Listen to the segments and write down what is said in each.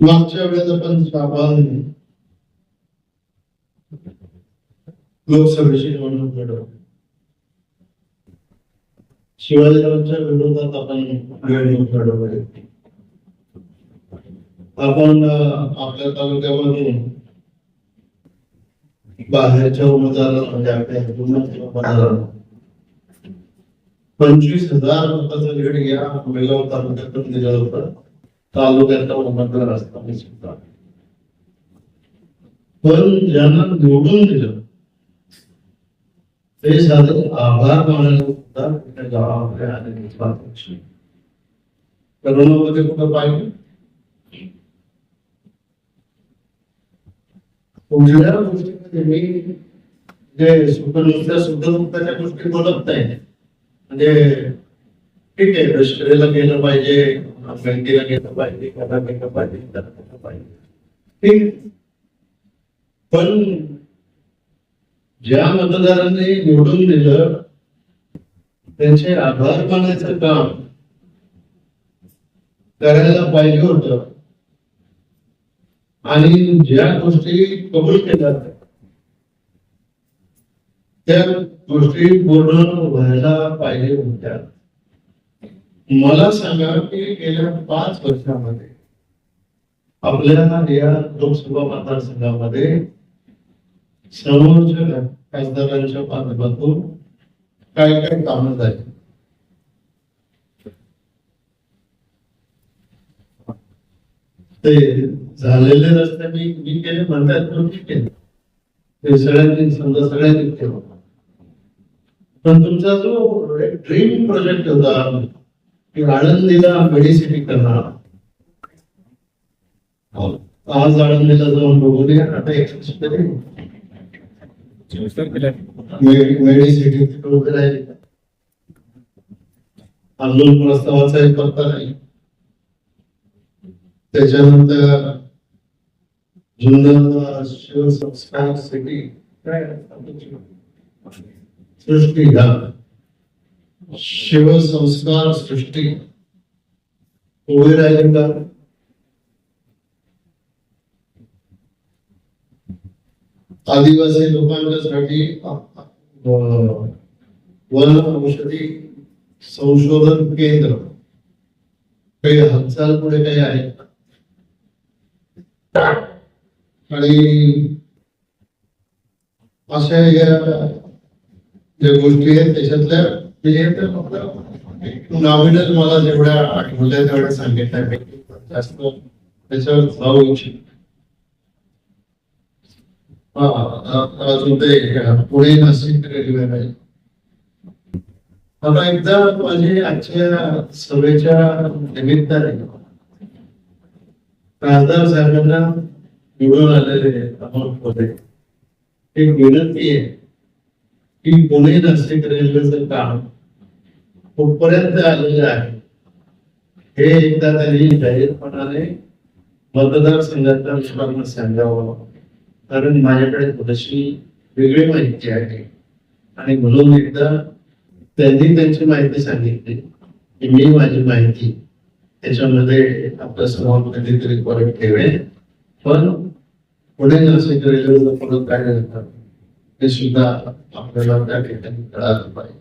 मागच्या वेळेस आपण आपण लोकसभेची निवडणूक लढवली शिवाजीरावांच्या विरोधात आपण निवडणूक लढवली. आपण आपल्या तालुक्यामध्ये बाहेरच्या उमेदवाराला म्हणजे आपल्या उमेदवाराला पंचवीस हजार मताचा लीड या बेळगाव तालुक्यातून दिला होता. तालुक्याचा उमेदवार असताना सुद्धा. पण ज्यांना निवडून दिलं ते साधे आभार मानायला सुद्धा त्या गावामध्ये आलेले करोनामध्ये कुठं पाहिजे कुठल्या गोष्टीमध्ये मी जे सुपर नुसत्या सुद्धा गोष्टी बोलत नाही. म्हणजे ठीक आहे लष्करीला गेलं पाहिजे बँकेला गेलं पाहिजे त्याला गेलं पाहिजे त्याला गेलं पाहिजे पण ज्या मतदारांनी निवडून दिलं त्यांचे आभार मानायचं काम करायला पाहिजे होत आणि ज्या गोष्टी कबूल केल्या त्या गोष्टी पूर्ण व्हायला पाहिजे होत्या. मला सांगा की गेल्या पाच वर्षामध्ये आपल्याला या लोकसभा मतदारसंघामध्ये समोरच्या खासदारांच्या माध्यमातून काय काय काम झाली? ते झालेले रस्ते मी मी केले म्हणतात पण मी केले? ते सगळ्यांनी समजा सगळ्यांनी केलं. पण तुमचा जो ड्रीम प्रोजेक्ट होता आळंदीला मेडिसिटी करणार हो. आज आळंदीला जाऊन बघून या आता एक्सप्रेस मेडिसिटी अजून प्रस्तावाचा एक पत्ता नाही. त्याच्यानंतर जुन्नर शिवसंस्कार सिटी. सृष्टी घाल. शिवसंस्कार सृष्टी उभे राहिले का आदिवासी लोकांच्यासाठी वन औषधी संशोधन केंद्र. काही हालचाल पुढे काही आहे आणि अशा या ज्या गोष्टी आहेत त्याच्यातल्या म्हणजे तुम्हाला जेवढ्या आठवल्या तेवढ्या सांगितल्या जास्त त्याच्यावर जाऊ इच्छित हा, अजून ते पुणे नाशिक रेल्वे आहे आता एकदा माझी आजच्या सभेच्या निमित्ताने खासदार साहेबांना निवडून आलेले अमोल कोल्हे एक विनंती आहे. की पुणे नाशिक रेल्वेचं काम कुठपर्यंत आलेलं आहे. हे एकदा त्यांनी जाहीरपणाने मतदारसंघाच्या लोकांना सांगावं. कारण माझ्याकडे थोडीशी वेगळी माहिती आहे. आणि म्हणून एकदा त्यांनी त्यांची माहिती सांगितली की मी माझी माहिती त्याच्यामध्ये आपल्यासमोर कधीतरी परत ठेवेल पण पुणे नाशिक रेल्वेचं परत काय करतात? ते सुद्धा आपल्याला त्या ठिकाणी कळालं पाहिजे.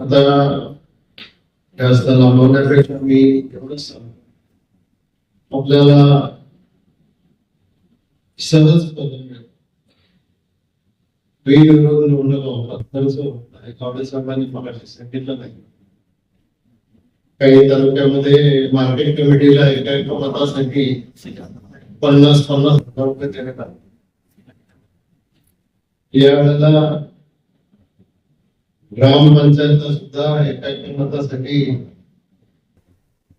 आता जास्त लांबवण्यापेक्षा मी एवढंच सांगतो. आपल्याला सहज पदवी मिळतं बिनविरोध निवडणूक खर्च होत आहे साहेबांनी मला सांगितलं नाही. काही तालुक्यामध्ये मार्केट कमिटीला एका एका मतासाठी पन्नास पन्नास हजार रुपये देण्यात आले. यावेळेला ग्रामपंचायतला सुद्धा एका एका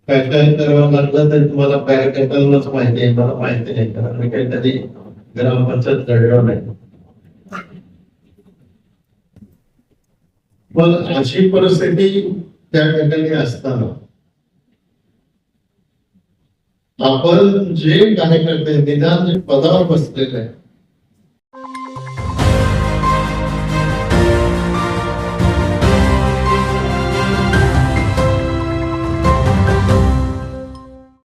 काय काय करावं लागलं तर तुम्हाला कार्यकर्त्यांनाच माहिती आहे. मला माहिती नाही. कारण मी काही कधी ग्रामपंचायत घडलो नाही. पण अशी परिस्थिती त्या ठिकाणी असताना आपण जे कार्यकर्ते निदान जे पदावर बसलेले आहे